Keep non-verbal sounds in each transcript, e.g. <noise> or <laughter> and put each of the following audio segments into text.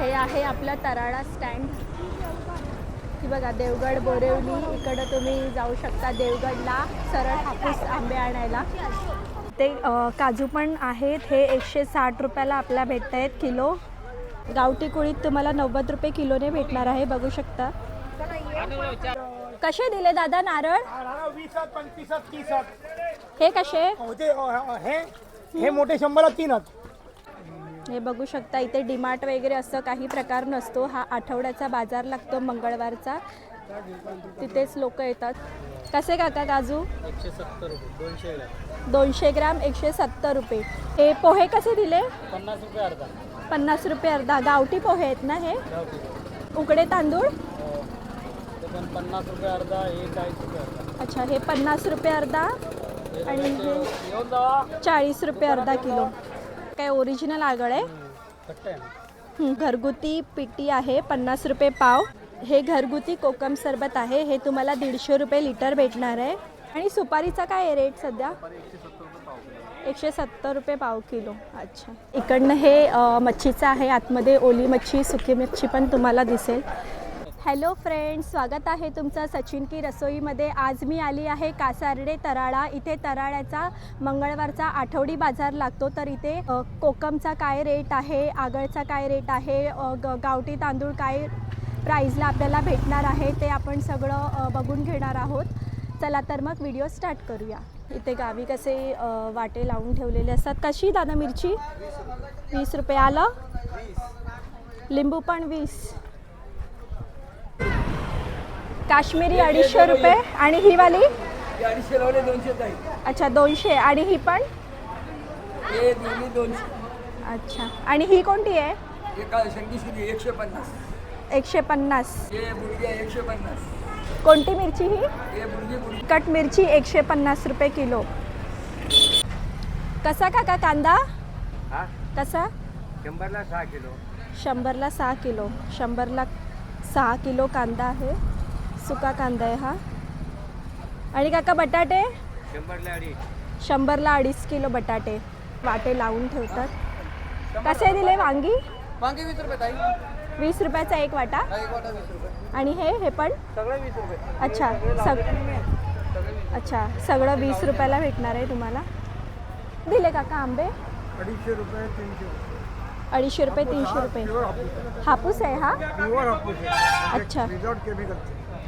हे आहे आपलं तराळा स्टँड ही बघा देवगड बोरिवली. इकडं तुम्ही जाऊ शकता देवगडला. सरळ हापूस आंबे आणायला. ते काजू पण आहेत. हे एकशे साठ रुपयाला आपल्याला भेटत आहेत किलो. गावठी कुळीत तुम्हाला नव्वद रुपये किलोने भेटणार आहे. बघू शकता. कसे दिले दादा नारळ? हे कसे? हे हे मोठे शंभरला तीनच. हे बघू शकता इथे डिमार्ट वगैरे असं काही प्रकार नसतो. हा आठवड्याचा बाजार लागतो मंगळवारचा. तिथेच लोक येतात. कसे काका काजू? एकशे सत्तर रुपये दोनशे दोनशे ग्राम एकशे सत्तर रुपये. हे पोहे कसे दिले? पन्नास रुपये अर्धा. पन्नास रुपये अर्धा गावठी पोहे आहेत ना हे? उकडे तांदूळ? पन्नास रुपये अर्धा हे चाळीस रुपये अर्धा अच्छा हे पन्नास रुपये अर्धा. आणि हे चाळीस रुपये अर्धा किलो. काय ओरिजिनल आगळ आहे. हं, घरगुती पिटी आहे पन्नास रुपये पाव. हे घरगुती कोकम सरबत आहे हे तुम्हाला दीडशे रुपये लिटर भेटणार आहे. आणि सुपारीचा काय आहे रेट सध्या? एकशे सत्तर रुपये पाव किलो. अच्छा. इकडनं हे अ, मच्छीचं आहे आतमध्ये ओली मच्छी सुकी मच्छी पण तुम्हाला दिसेल. हॅलो फ्रेंड्स स्वागत आहे तुमचं सचिन की रसोईमध्ये. आज मी आली आहे कासारडे तराळा. इथे तराळ्याचा मंगळवारचा आठवडी बाजार लागतो. तर इथे कोकमचा काय रेट आहे? आगळचा काय रेट आहे? ग गावठी तांदूळ काय प्राईजला आपल्याला भेटणार आहे? ते आपण सगळं बघून घेणार आहोत. चला तर मग व्हिडिओ स्टार्ट करूया. इथे गावी कसे वाटे लावून ठेवलेले असतात. कशी दादा मिरची? वीस रुपये आलं? लिंबू पण वीस. काश्मीरी अडीचशे रुपये. आणि ही वाली? अच्छा दोनशे. आणि ही पण? अच्छा. आणि ही कोणती आहे? एकशे पन्नास. एकशे पन्नास. कोणती मिरची ही? कट मिरची एकशे पन्नास रुपये किलो. कसा काका कांदा? हा? कसा? शंभरला सहा किलो. शंभरला सहा किलो. शंभरला सहा किलो कांदा आहे. सुका कांदा आहे हा. आणि काका बटाटे? शंभरला अडीच. शंभरला अडीच किलो बटाटे. वाटे लावून ठेवतात. कसे दिले वांगी? वांगे वीस रुपये वीस रुपयाचा एक वाटा. एक वाटा वीस रुपये. आणि हे हे पण? सगळं वीस रुपये. अच्छा सग अच्छा सगळं वीस रुपयाला भेटणार आहे तुम्हाला. दिले काका आंबे? अडीचशे रुपये तीनशे अडीचशे रुपये तीनशे रुपये. हापूस आहे हा? अच्छा.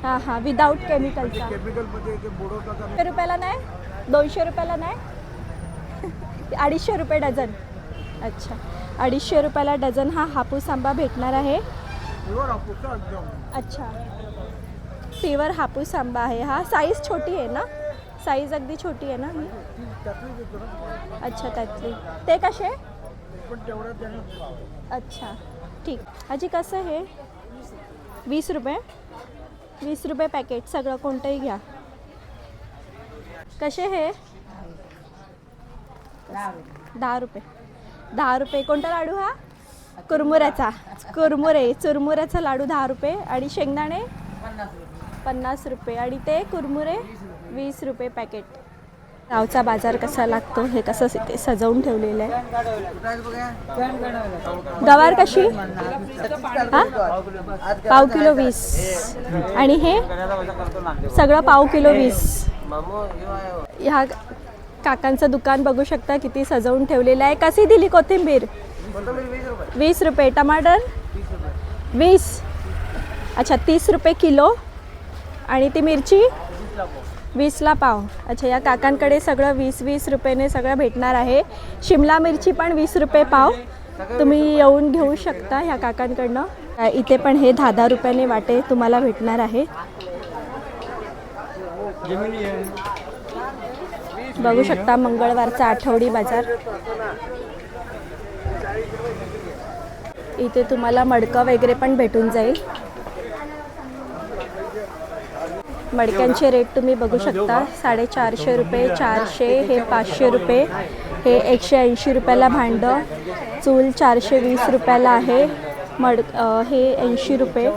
हां हां विदाऊट केमिकलचा केमिकलमध्ये बुडवतात रुपयाला नाही? दोनशे रुपयाला नाही? <laughs> अडीचशे रुपये डझन. अच्छा. अडीचशे रुपयाला डझन हा हापूस आंबा भेटणार आहे. प्युअर हापूस एकदम. अच्छा. प्युअर हापूस आंबा आहे हा. साईज छोटी आहे ना? साईज अगदी छोटी आहे ना ही? ती अच्छा त्यातली. ते कसे? पण तेवढ्यात त्याने अच्छा. ठीक. आजी कसं हे वीस रुपये? वीस रुपये पॅकेट सगळं कोणतंही घ्या. कसे हे? दहा रुपये. दहा रुपये. कोणता लाडू हा? कुरमुऱ्याचा. कुरमुरे चुरमुऱ्याचा लाडू दहा रुपये. आणि शेंगदाणे? पन्नास रुपये. आणि ते कुरमुरे? वीस रुपये पॅकेट गावचा बाजार कसा लागतो हे कसं ते सजवून ठेवलेलं आहे? गवार कशी? हा? पाव किलो वीस. आणि हे? सगळं पाव किलो वीस. ह्या काकांचं दुकान बघू शकता किती सजवून ठेवलेलं आहे. कशी दिली कोथिंबीर? वीस रुपये. टमाटर? वीस. अच्छा तीस रुपये किलो. आणि ती मिरची? वीसला पाव. अच्छा या काकांकडे सगळं वीस वीस रुपयाने सगळं भेटणार आहे. शिमला मिरची पण वीस रुपये पाव. तुम्ही येऊन घेऊ शकता ह्या काकांकडनं. इथे पण हे दहा दहा रुपयाने वाटे तुम्हाला भेटणार आहे. बघू शकता मंगळवारचा आठवडी बाजार. इथे तुम्हाला मडकं वगैरे पण भेटून जाईल. मडक्यांचे रेट तुम्ही बघू शकता. साडेचारशे रुपये चारशे हे पाचशे रुपये. हे एकशे ऐंशी रुपयाला भांडं. चूल चारशे वीस रुपयाला आहे. मड हे ऐंशी रुपये.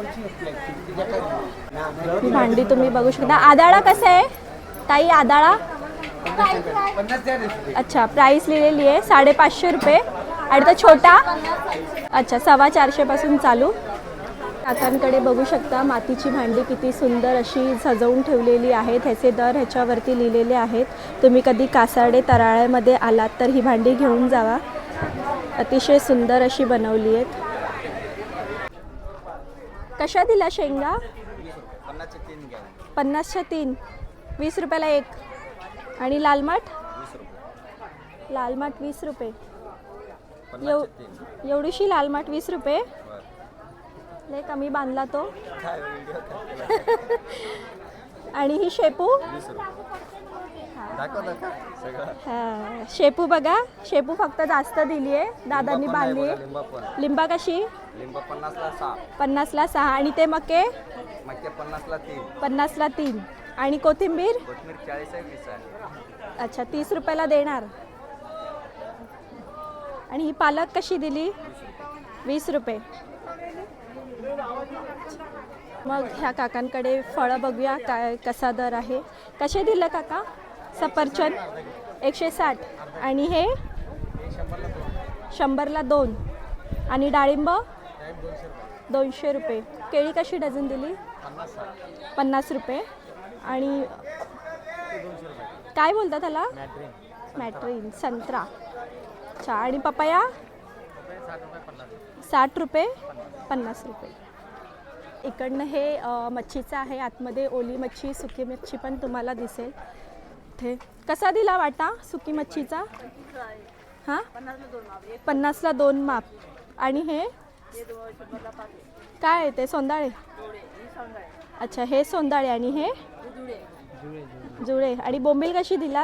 ही भांडी तुम्ही बघू शकता. आदाळा कसं आहे? ताई आदाळा. अच्छा प्राईस लिहिलेली आहे. साडेपाचशे रुपये. आणि तो छोटा? अच्छा सव्वा चारशेपासून चालू. काकांकडे बघू शकता मातीची भांडी किती सुंदर अशी सजवून ठेवलेली आहेत. ह्याचे दर ह्याच्यावरती लिहिलेले आहेत. तुम्ही कधी कासाडे तराळ्यामध्ये आलात तर ही भांडी घेऊन जावा. अतिशय सुंदर अशी बनवली आहेत. कशा दिला शेंगा? पन्नासच्या तीन. वीस रुपयाला एक. आणि लालमाठ? लालमाठ वीस रुपये. एवढीशी लालमाठ वीस रुपये? लय कमी बांधला तो. व्हिडिओ <laughs> आणि ही शेपू? हा, शेपू बघा. शेपू फक्त जास्त दिली आहे दादांनी बांधली आहे लिंबा कशी? लिंबा पन्नासला सहा. पन्नासला सहा. आणि ते मके? मक्या पन्नासला तीन. पन्नासला तीन. आणि कोथिंबीर? कोथमीर चाळीस आहे वीस आहे. अच्छा तीस रुपयाला देणार. आणि ही पालक कशी दिली? वीस रुपये. मग ह्या काकांकडे फळं बघूया काय कसा दर आहे. कसे दिलं काका? सफरचंद एकशे साठ आणि हे शंभरला दोन. आणि डाळिंब दोनशे रुपये. केळी कशी डझन दिली? पन्नास रुपये. आणि काय बोलता त्याला? मॅट्रीन संत्रा. अच्छा आणि पपया? साठ रुपये पन्नास रुपये. इकडनं हे मच्छीचं आहे आतमध्ये ओली मच्छी सुकी मच्छी पण तुम्हाला दिसेल. इथे. कसा दिला वाटा सुकी मच्छीचा? हां? पन्नासला दोन माप. आणि हे? काय आहे ते? सोंदाळे? अच्छा हे सोंदाळे. आणि हे? जुळे. आणि बोंबील कशी दिला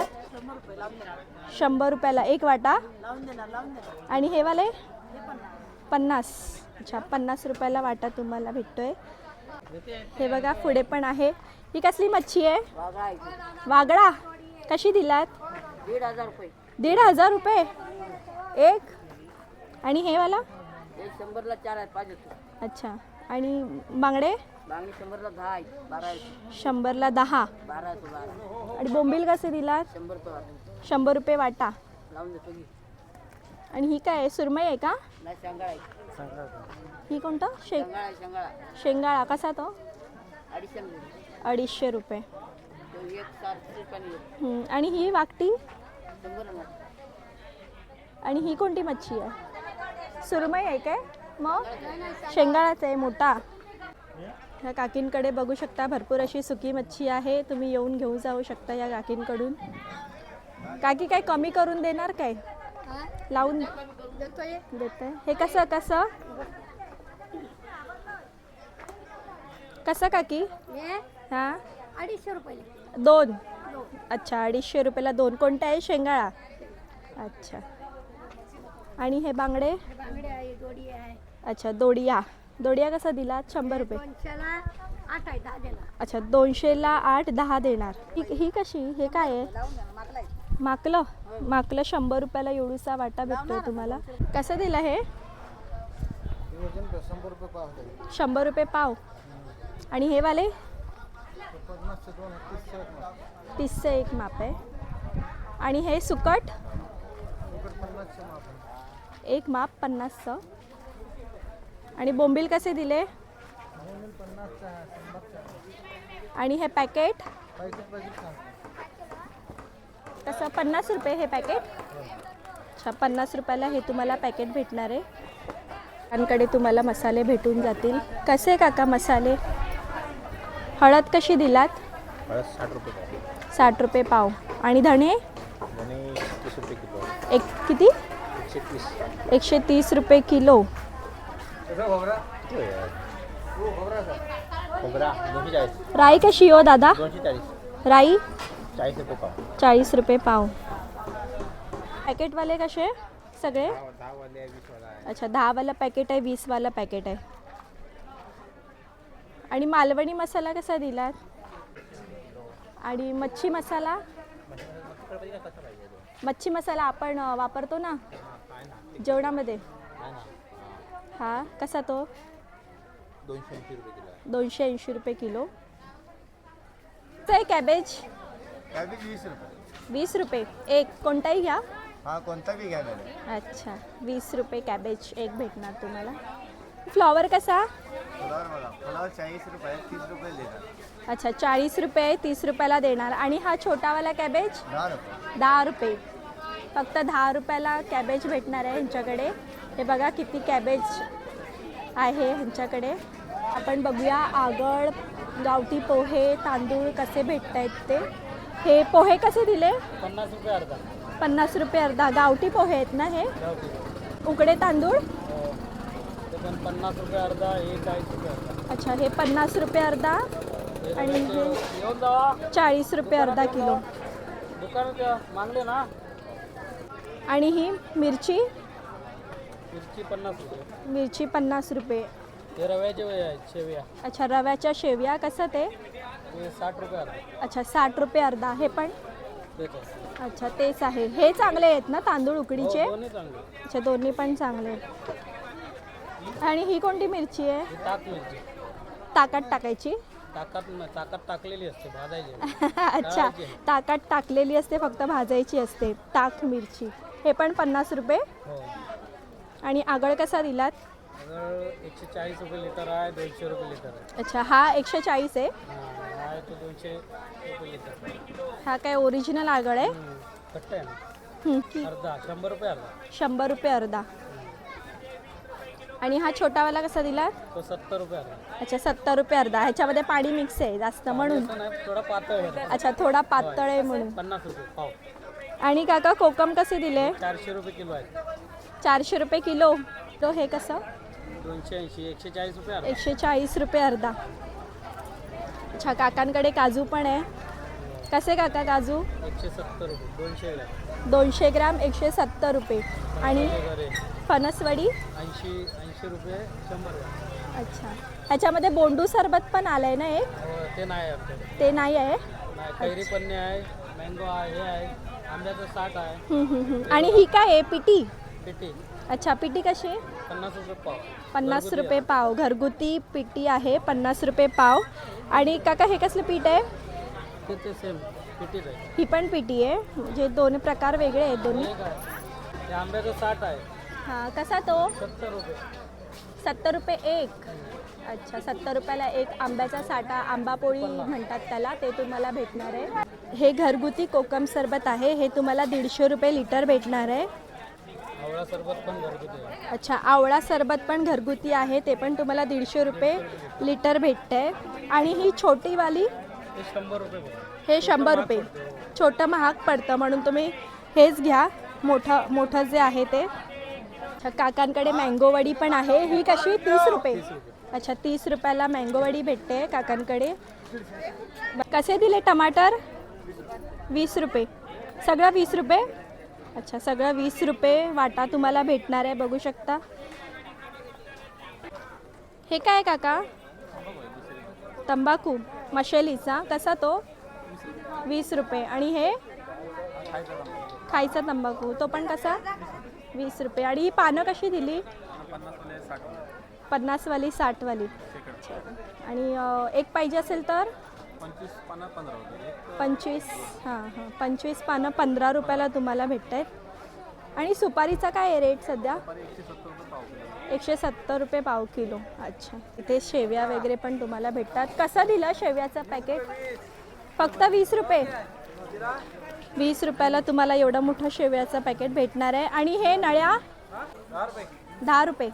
शंभर रुपयाला. एक वाटा? आणि हे वाले? पन्नास. अच्छा पन्नास रुपयाला वाटा तुम्हाला भेटतोय. हे बघा पुढे पण आहे. ही कसली मच्छी आहे? वागळा. कशी दिलात? दीड हजार रुपये. दीड हजार रुपये एक. आणि हे वाला? शंभरला चार आहेत पाच अच्छा. आणि बांगडे? शंभरला दहा. बारा शंभरला दहा बारा आणि बोंबील कसे दिलात? शंभर शंभर रुपये वाटा. लावून देतो आणि ही काय आहे सुरमई आहे का? नाही शेंगाळा आहे. ही कोणतं? शे शेंगाळा आहे शेंगाळा शेंगाळा. कसा तो? अडीचशे रुपये. अडीचशे रुपये. तो एक सातशे रुपयाने येतो. हम्म, आणि ही वाकटी? शंभर आणि ही कोणती मच्छी आहे? सुरमई आहे काय? मग? शेंगाळाच आहे मोठा. ह्या काकींकडे बघू शकता भरपूर अशी सुकी मच्छी आहे. तुम्ही येऊन घेऊन जाऊ शकता या काकींकडून. काकी काय कमी करून देणार काय? लावून देते हे कसं कसं? कसं काकी? हां अडीचशे रुपये दोन. अच्छा अडीचशे रुपयाला दोन. कोणत्या आहे? शेंगाळा. अच्छा. आणि हे बांगडे? अच्छा दोडिया. दोडिया कसा दिला? शंभर रुपये. अच्छा दोनशेला आठ दहा देणार. ही ही कशी? हे काय आहे? माकलं माकलं शंभर रुपयाला एवढूसा वाटा भेटतोय तुम्हाला. कसं दिलं हे? शंभर रुपये पाव शंभर रुपये पाव. आणि हे वाले? तीसचं एक माप. आहे. आणि हे सुकट? एक माप पन्नासचं. आणि बोंबील कसे दिले? आणि हे पॅकेट? कसं पन्नास रुपये हे पॅकेट अच्छा पन्नास रुपयाला हे तुम्हाला पॅकेट भेटणार आहे. काकांकडे तुम्हाला मसाले भेटून जातील. कसे काका मसाले? हळद कशी दिलात? साठ रुपये पाव. साठ रुपये पाव. आणि धणे? आणि तीस रुपये किलो. एक किती? एकशे तीस. तीस रुपये किलो. राई कशी हो दादा? राई? चाळीस रुपये पाव. चाळीस रुपये पाव. पॅकेटवाले कसे सगळे? दहा वाले वीस वाला आहे. अच्छा दहावाला पॅकेट आहे वीसवाला पॅकेट आहे. आणि मालवणी मसाला कसा दिलात? आणि मच्छी मसाला? मच्छी मसाला आपण वापरतो ना? जेवणामध्ये? हा कसा तो? दोनशे ऐंशी रुपये किलो कॅबेज कॅबेज वीस रुपये. वीस रुपये. एक कोणताही घ्या. हा कोणता बी घ्या मॅडम. अच्छा. वीस रुपये कॅबेज एक भेटणार तुम्हाला. फ्लॉवर कसा? फुलावर बघा फुलावर चाळीस रुपये तीस रुपये देतात अच्छा चाळीस रुपये तीस रुपयाला देणार. आणि हा छोटावाला कॅबेज? दहा रुपये. दहा रुपये. फक्त दहा रुपयाला कॅबेज भेटणार आहे ह्यांच्याकडे. हे बघा किती कॅबेज आहे ह्यांच्याकडे. आपण बघूया आगळ गावठी पोहे तांदूळ कसे भेटत आहेत ते. हे पोहे कसे दिले? पन्नास रुपये अर्धा. पन्नास रुपये अर्धा. गावठी पोहे आहेत ना हे? गावठी उकडे तांदूळ? हो. ते पण पन्नास रुपये अर्धा हे चाळीस रुपये अर्धा. अच्छा हे पन्नास रुपये अर्धा हे आणि हे रव्याचे येऊन जावा. चाळीस रुपये अर्धा किलो. दुकानात. मागले ना? आणि ही मिरची? मिरची पन्नास रुपये. मिरची पन्नास रुपये. हे रव्याचे शेवया. अच्छा रव्याच्या शेवया. कसं ते? साठ रुपये अर्धा. अच्छा साठ रुपये अर्धा. हे पण. अच्छा तेच आहे. हे चांगले आहेत ना तांदूळ उकडीचे? हो, अच्छा दोन्ही पण चांगले आहेत. आणि ही कोणती मिरची आहे? ताक मिरची. ताकात टाकायची? ताकात टाकलेली असते भाजायची. <laughs> अच्छा ताकात टाकलेली असते फक्त भाजायची असते. ताक मिरची. हे पण पन्नास रुपये? हो. आणि आगळ कसा दिलात? एकशे चाळीस रुपये लिटर आहे दोनशे रुपये लिटर अच्छा हा एकशे चाळीस आहे. तो दोनशे रुपये हा काय ओरिजिनल आगळ आहे? कट्टा आहे ना? हम्म. अर्धा शंभर रुपये अर्धा. शंभर रुपये अर्धा. आणि हा छोटावाला कसा दिला? तो सत्तर रुपये अर्धा. अच्छा सत्तर रुपये अर्धा. ह्याच्यामध्ये पाणी मिक्स आहे जास्त म्हणून. असं नाही थोडा पातळ आहे. अच्छा थोडा पातळ आहे म्हणून. पन्नास रुपये पाव. आणि काका कोकम कसे दिले? चारशे रुपये किलो आहे. चारशे रुपये किलो. तो हे कसं? दोनशे ऐंशी एकशे चाळीस रुपये अर्धा. एकशे चाळीस रुपये अर्धा. अच्छा काकांकडे काजू पण आहे. कसे काका काजू? एकशे सत्तर रुपये दोनशे ग्रॅम दोनशे ग्राम एकशे सत्तर रुपये. आणि वगैरे फणसवडी? ऐंशी ऐंशी रुपये शंभर ग्रॅम अच्छा. ह्याच्यामध्ये बोंडू सरबत पण आलं आहे ना एक? ते नाही आहे. आमच्याकडे ते नाही आहे नाही कैरी पन्ने आहे मँगो आहे हे आहे आंब्याचं साठ आहे. हम्म, हम्म, हम्म. आणि ही काय आहे? पिटी? पिठी अच्छा पिटी कशी आहे? पन्नास रुपये पाव. पन्नास रुपये पाव. घरगुती पिटी आहे पन्नास रुपये पाव. आणि काका हे कसलं पीठ आहे? ही पण पिटी आहे. म्हणजे दोन प्रकार वेगळे आहेत दोन्ही. आंब्याचं साठ आहे. हां कसा तो? सत्तर रुपये. सत्तर रुपये एक. अच्छा सत्तर रुपयाला एक आंब्याचा साठा आंबा पोळी म्हणतात त्याला ते तुम्हाला भेटणार आहे. हे घरगुती कोकम सरबत आहे. हे तुम्हाला दीडशे रुपये लिटर भेटणार आहे. आवळा सरबत पण घरगुती आहे. अच्छा आवळा सरबत पण घरगुती आहे ते पण तुम्हाला दीडशे रुपये लिटर भेटते. आणि ही छोटीवाली ते शंभर रुपये बघा. हे शंभर रुपये. छोटं महाग पडतं म्हणून तुम्ही हेच घ्या. मोठं मोठं जे आहे ते. अच्छा काकांकडे मँगो वडी पण आहे. ही कशी? तीस रुपये. अच्छा तीस रुपयाला मँगो वडी भेटते काकांकडे. कसे दिले टमाटर? वीस रुपये. सगळं वीस रुपये? अच्छा सगळं वीस रुपये वाटा तुम्हाला भेटणार आहे बघू शकता. हे काय काका? तंबाखू मशेलीचा कसा तो? वीस रुपये. आणि हे? खायचा तंबाखू. तो पण कसा? वीस रुपये. आणि ही पानं कशी दिली? पन्नासवाली साठवाली. आणि एक पाहिजे असेल तर? पंचवीस हां हां. पंचवीस पानं पंधरा रुपयाला तुम्हाला भेटत आहेत आणि सुपारीचा काय आहे रेट सध्या? एकशे सत्तर रुपये पाव किलो. अच्छा. इथे शेव्या वगैरे पण तुम्हाला भेटतात. कसं दिलं शेव्याचं पॅकेट? फक्त वीस रुपये. वीस रुपयाला तुम्हाला एवढं मोठं शेव्याचं पॅकेट भेटणार आहे. आणि हे नळ्या? दहा रुपये.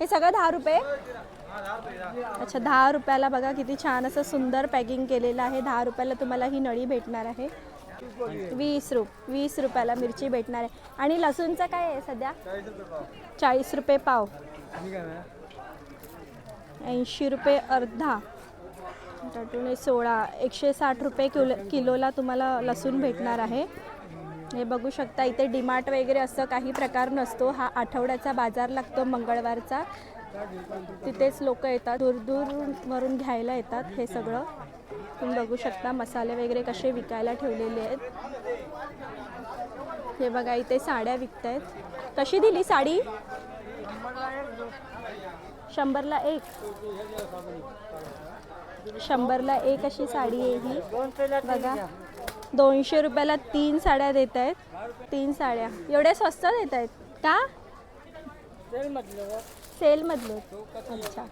हे सगळं दहा रुपये? अच्छा दहा रुपयाला बघा किती छान असं सुंदर पॅकिंग केलेलं आहे. दहा रुपयाला तुम्हाला ही नळी भेटणार आहे. वीस रुप वीस रुपयाला मिरची भेटणार आहे. आणि लसूणचं काय आहे सध्या? चाळीस रुपये पाव. ऐंशी रुपये अर्धा. टाटून सोळा एकशे साठ रुपये किलो किलोला तुम्हाला लसूण भेटणार आहे. हे बघू शकता इथे डिमार्ट वगैरे असं काही प्रकार नसतो. हा आठवड्याचा बाजार लागतो मंगळवारचा. तिथेच लोक येतात. दूर वरून घ्यायला येतात हे सगळं. तुम्ही बघू शकता मसाले वगैरे कसे विकायला ठेवलेले आहेत. हे बघा इथे साड्या विकत आहेत कशी दिली साडी? शंभरला एक. शंभरला एक अशी साडी आहे ही. बघा. दोनशे रुपयाला तीन साड्या देत आहेत तीन साड्या. एवढ्या स्वस्त देत आहेत का? सेलमधले अच्छा.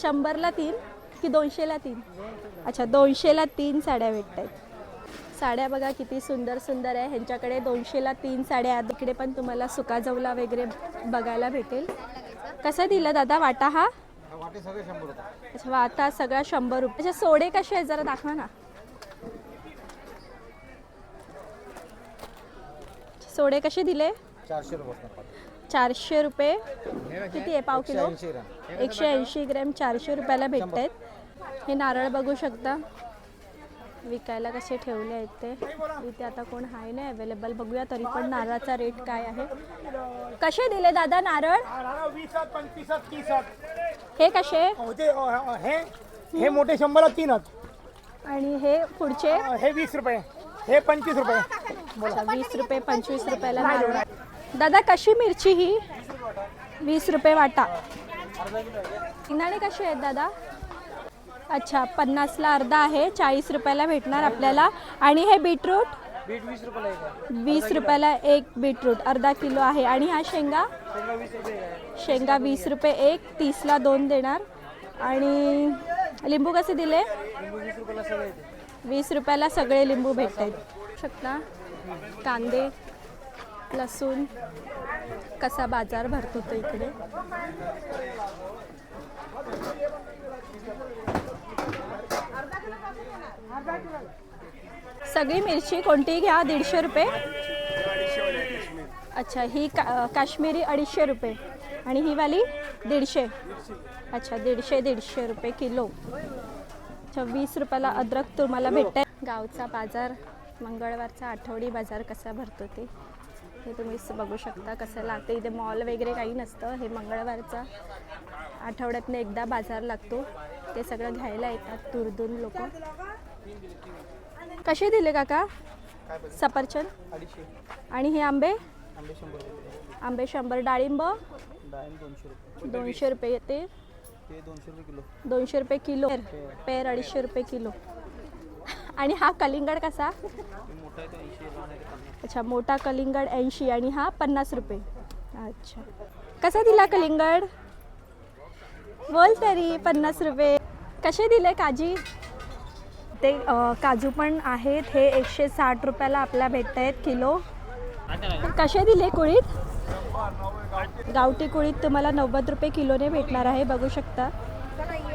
शंभरला तीन की दोनशेला तीन? अच्छा दोनशेला तीन साड्या भेटत आहेत साड्या बघा किती सुंदर सुंदर आहे. ह्यांच्याकडे दोनशेला तीन साड्या आहेत. इकडे पण तुम्हाला सुकाजवला वगैरे बघायला भेटेल. कसं दिलं दादा वाटा हा? अच्छा वाटा सगळा शंभर रुपये. अच्छा सोडे कसे आहेत जरा दाखवा ना. सोडे कसे दिले? चारशे रुपये चारशे रुपये. किती आहे पाव किलो? एकशे ऐंशी ग्रॅम. चारशे रुपयाला भेटत आहेत हे नारळ बघू शकता. विकायला कसे ठेवले आहेत ते. इथे आता कोण आहे नाही अवेलेबल बघूया तरी पण नारळाचा रेट काय आहे. कसे दिले दादा नारळ? हे कसे? हे मोठे शंभरला तीनच. आणि हे पुढचे? हे वीस रुपये. हे पंचवीस रुपये. वीस रुपये पंचवीस रुपयाला नारळ. दादा कशी मिरची ही? वीस रुपये वाटा. शेंगदाणे कसे आहेत दादा? अच्छा पन्नासला अर्धा आहे चाळीस रुपयाला भेटणार आपल्याला. आणि हे बीटरूट? बीट वीस रुपयाला एक बीटरूट अर्धा किलो आहे. आणि हा शेंगा? शेंगा वीस रुपये एक तीसला दोन देणार. आणि लिंबू कसे दिले? लिंबू वीस रुपयाला सगळे येते वीस रुपयाला सगळे लिंबू भेटत आहेत शकता? कांदे? लसूण कसा बाजार भरतो तो इकडे. सगळी मिरची कोणतीही घ्या? दीडशे रुपये. अच्छा ही का काश्मीरी अडीचशे रुपये. आणि ही वाली दीडशे. अच्छा दीडशे दीडशे रुपये किलो. अच्छा वीस रुपयाला अद्रक तुम्हाला भेटतंय. गावचा बाजार मंगळवारचा आठवडी बाजार कसा भरतो ते. हे तुम्ही बघू शकता कसं लागतं इथे मॉल वगैरे काही नसतं. हे मंगळवारचा आठवड्यातनं एकदा बाजार लागतो. ते सगळं घ्यायला येतात दूरदूर लोक. कसे दिले काका? सफरचंद? आणि हे आंबे? आंबे शंभर. डाळिंब? दोनशे रुपये. येते ते? दोनशे रुपये किलो. पेर अडीचशे रुपये किलो. आणि हा कलिंगड कसा? अच्छा मोठा कलिंगड ऐंशी आणि हा पन्नास रुपये. अच्छा. कसा दिला कलिंगड? बोल तरी पन्नास रुपये. कसे दिले काजी? ते अ, काजू पण आहेत. हे एकशे साठ रुपयाला आपल्याला भेटत आहेत किलो. कसे दिले कुळीत? गावठी कुळीत तुम्हाला नव्वद रुपये किलोने भेटणार आहे बघू शकता.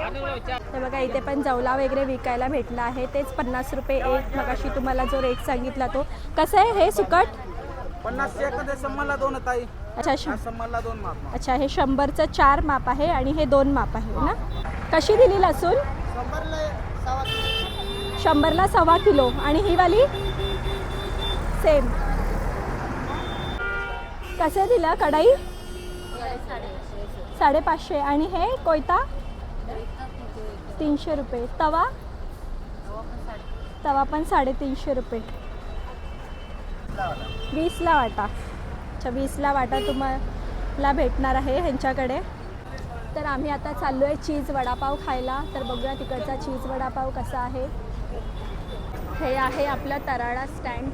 हे बघा इथे पण जवला वगैरे विकायला भेटला आहे. तेच पन्नास रुपये एक. मगाशी तुम्हाला जो रेट सांगितला तो. कसं आहे हे सुकट? पन्नास दोन ताई. अच्छा दोन माप अच्छा हे शंभरचं चार माप आहे आणि हे दोन माप आहे ना? कशी दिली लसूण? शंभरला सव्वा किलो. आणि ही वाली? सेम कसे दिला कढाई? साडेपाचशे. आणि हे कोयता? तीनशे रुपये. तवा? तवा पण साडेतीनशे रुपये. वीसला वाटा. अच्छा वीसला वाटा तुम्हाला भेटणार आहे ह्यांच्याकडे. तर आम्ही आता चाललो आहे चीज वडापाव खायला. तर बघूया तिकडचा चीज वडापाव कसा आहे. हे आहे आपलं तराडा स्टँड.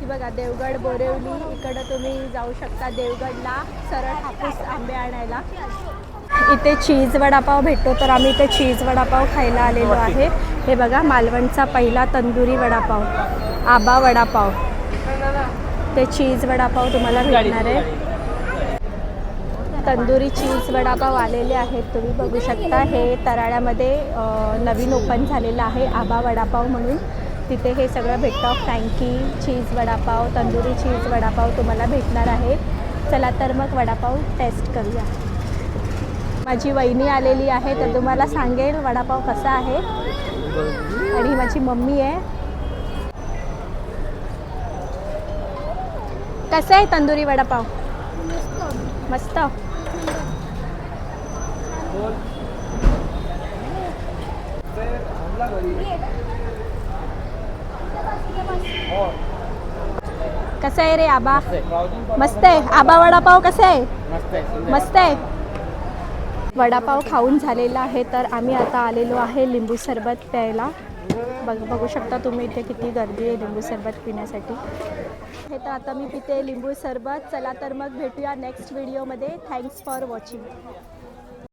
की बघा देवगड बोरेवली. इकडं तुम्ही जाऊ शकता देवगडला. सरळ हापूस आंबे आणायला. इथे चीज वडापाव भेटतो तर आम्ही इथे चीज वडापाव खायला आलेलो आहे. हे बघा मालवणचा पहिला तंदुरी वडापाव आबा वडापाव. ते चीज वडापाव तुम्हाला भेटणार आहे. तंदुरी चीज वडापाव आलेले आहेत तुम्ही बघू शकता. हे तराळ्यामध्ये नवीन ओपन झालेलं आहे आबा वडापाव म्हणून. तिथे हे सगळं भेटतं. फ्रँकी चीज वडापाव तंदुरी चीज वडापाव तुम्हाला भेटणार आहे. चला तर मग वडापाव टेस्ट करूया. माझी वहिनी आलेली आहे तर तुम्हाला सांगेल वडापाव कसा आहे. आणि माझी मम्मी आहे. कसं आहे तंदुरी वडापाव? मस्त. कसं आहे रे आबा? मस्त आहे. आबा वडापाव कसं आहे. मस्त आहे. वडापाव खाऊन झालेला आहे तर आम्ही आता आलेलो आहे लिंबू सरबत प्यायला. बघ बघू शकता तुम्ही इथे किती गर्दी आहे लिंबू सरबत पिण्यासाठी. हे तर आता मी पिते लिंबू सरबत. चला तर मग भेटूया नेक्स्ट व्हिडिओमध्ये थँक्स फॉर वॉचिंग